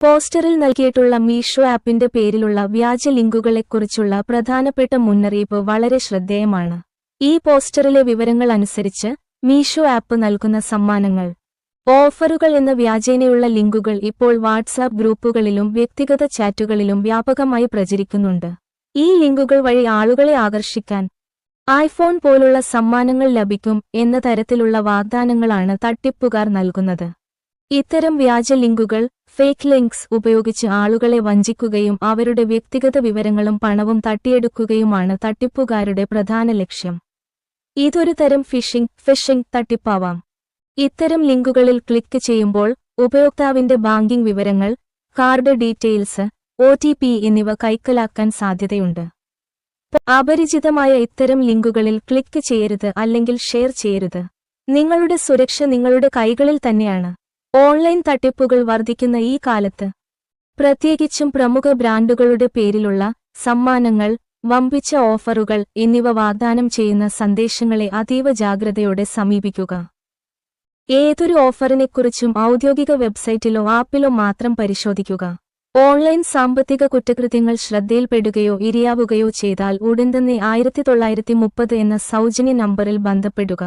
പോസ്റ്ററിൽ നൽകിയിട്ടുള്ള മീഷോ ആപ്പിന്റെ പേരിലുള്ള വ്യാജ ലിങ്കുകളെക്കുറിച്ചുള്ള പ്രധാനപ്പെട്ട മുന്നറിയിപ്പ് വളരെ ശ്രദ്ധേയമാണ്. ഈ പോസ്റ്ററിലെ വിവരങ്ങൾ അനുസരിച്ച് മീഷോ ആപ്പ് നൽകുന്ന സമ്മാനങ്ങൾ ഓഫറുകൾ എന്ന വ്യാജേനയുള്ള ലിങ്കുകൾ ഇപ്പോൾ വാട്സാപ്പ് ഗ്രൂപ്പുകളിലും വ്യക്തിഗത ചാറ്റുകളിലും വ്യാപകമായി പ്രചരിക്കുന്നുണ്ട്. ഈ ലിങ്കുകൾ വഴി ആളുകളെ ആകർഷിക്കാൻ ഐഫോൺ പോലുള്ള സമ്മാനങ്ങൾ ലഭിക്കും എന്ന തരത്തിലുള്ള വാഗ്ദാനങ്ങളാണ് തട്ടിപ്പുകാർ നൽകുന്നത്. ഇത്തരം വ്യാജ ലിങ്കുകൾ ഫേക്ക് ലിങ്ക്സ് ഉപയോഗിച്ച് ആളുകളെ വഞ്ചിക്കുകയും അവരുടെ വ്യക്തിഗത വിവരങ്ങളും പണവും തട്ടിയെടുക്കുകയുമാണ് തട്ടിപ്പുകാരുടെ പ്രധാന ലക്ഷ്യം. ഇതൊരു തരം ഫിഷിംഗ് ഫിഷിംഗ് തട്ടിപ്പാവാം. ഇത്തരം ലിങ്കുകളിൽ ക്ലിക്ക് ചെയ്യുമ്പോൾ ഉപയോക്താവിന്റെ ബാങ്കിംഗ് വിവരങ്ങൾ കാർഡ് ഡീറ്റെയിൽസ് ഒ എന്നിവ കൈക്കലാക്കാൻ സാധ്യതയുണ്ട്. അപരിചിതമായ ഇത്തരം ലിങ്കുകളിൽ ക്ലിക്ക് ചെയ്യരുത് അല്ലെങ്കിൽ ഷെയർ ചെയ്യരുത്. നിങ്ങളുടെ സുരക്ഷ നിങ്ങളുടെ കൈകളിൽ തന്നെയാണ്. ഓൺലൈൻ തട്ടിപ്പുകൾ വർദ്ധിക്കുന്ന ഈ കാലത്ത് പ്രത്യേകിച്ചും പ്രമുഖ ബ്രാൻഡുകളുടെ പേരിലുള്ള സമ്മാനങ്ങൾ വമ്പിച്ച ഓഫറുകൾ എന്നിവ വാഗ്ദാനം ചെയ്യുന്ന സന്ദേശങ്ങളെ അതീവ ജാഗ്രതയോടെ സമീപിക്കുക. ഏതൊരു ഓഫറിനെക്കുറിച്ചും ഔദ്യോഗിക വെബ്സൈറ്റിലോ ആപ്പിലോ മാത്രം പരിശോധിക്കുക. ഓൺലൈൻ സാമ്പത്തിക കുറ്റകൃത്യങ്ങൾ ശ്രദ്ധയിൽപ്പെടുകയോ ഇരയാവുകയോ ചെയ്താൽ ഉടൻ തന്നെ ആയിരത്തി തൊള്ളായിരത്തി മുപ്പത് എന്ന സൗജന്യ നമ്പറിൽ ബന്ധപ്പെടുക.